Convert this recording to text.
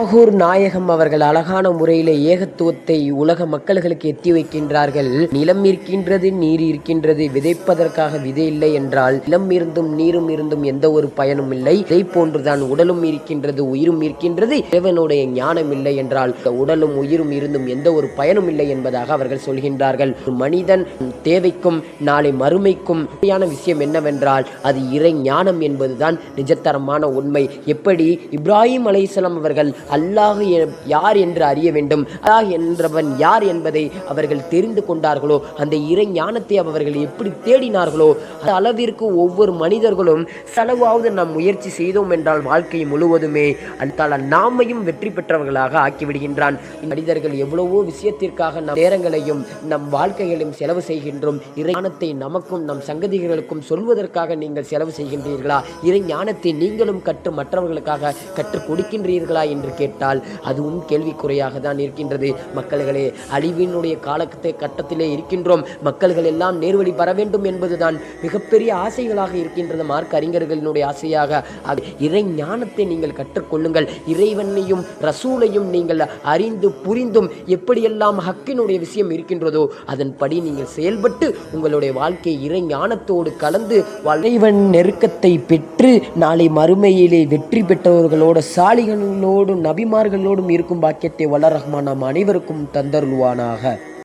நாகூர் நாயகம் அவர்கள் அழகான முறையில் ஏகத்துவத்தை உலக மக்களுக்கு எத்தி வைக்கின்றார்கள். நிலம் இருக்கின்றது நீர் இருக்கின்றது விதைப்பதற்காக விதை இல்லை என்றால் நிலம் இருந்தும் நீரும் இருந்தும் எந்த ஒரு பயனும் இல்லை. இதை போன்றுதான் உடலும் இருக்கின்றது உயிரும் இருக்கின்றது இறைவனுடைய ஞானம் இல்லை என்றால் உடலும் உயிரும் இருந்தும் எந்த ஒரு பயனும் இல்லை என்பதாக அவர்கள் சொல்கின்றார்கள். ஒரு மனிதன் தேவைக்கும் நாளை மறுமைக்கும் விஷயம் என்னவென்றால் அது இறை ஞானம் என்பதுதான் நிஜத்தரமான உண்மை. எப்படி? இப்ராஹிம் அலைஹிஸ்ஸலாம் அவர்கள் அல்லாஹ் யார் என்று அறிய வேண்டும். அல்லாஹ் என்றவன் யார் என்பதை அவர்கள் தெரிந்து கொண்டார்களோ அந்த இறை ஞானத்தை அவர்கள் எப்படி தேடினார்களோ அந்த அளவிற்கு ஒவ்வொரு மனிதர்களும் செலவாவது நாம் முயற்சி செய்தோம் என்றால் வாழ்க்கை முழுவதுமே அல்லாஹ் நாமையும் வெற்றி பெற்றவர்களாக ஆக்கிவிடுகின்றான். மனிதர்கள் எவ்வளவோ விஷயத்திற்காக நம் நேரங்களையும் நம் வாழ்க்கைகளையும் செலவு செய்கின்றோம். இறை ஞானத்தை நமக்கும் நம் சங்கதிகளுக்கும் சொல்வதற்காக நீங்கள் செலவு செய்கின்றீர்களா? இறை ஞானத்தை நீங்களும் கற்று மற்றவர்களுக்காக கற்றுக் கொடுக்கின்றீர்களா என்று கேட்டால் அதுவும் கேள்விக்குறையாக தான் இருக்கின்றது. மக்கள்களே அழிவினுடைய காலத்தை கட்டத்திலே இருக்கின்றோம். மக்கள்கள் எல்லாம் நேர்வழி பெற வேண்டும் என்பதுதான் மிகப்பெரிய ஆசைகளாக இருக்கின்றது மார்க் அறிஞர்களினுடைய ஆசையாக. அது இறை ஞானத்தை நீங்கள் கற்றுக்கொள்ளுங்கள். இறைவனையும் ரசூலையும் நீங்கள் அறிந்து புரிந்தும் எப்படியெல்லாம் ஹக்கினுடைய விஷயம் இருக்கின்றதோ அதன்படி நீங்கள் செயல்பட்டு உங்களுடைய வாழ்க்கை இறை ஞானத்தோடு கலந்து இறைவன் நெருக்கத்தை பெற்று நாளை மறுமையிலே வெற்றி பெற்றவர்களோட சாலிகளோடு நபிமார்களோடும் இருக்கும் பாக்கியத்தை வல்ல ரஹ்மான் நாம் அனைவருக்கும் தந்தருள்வானாக.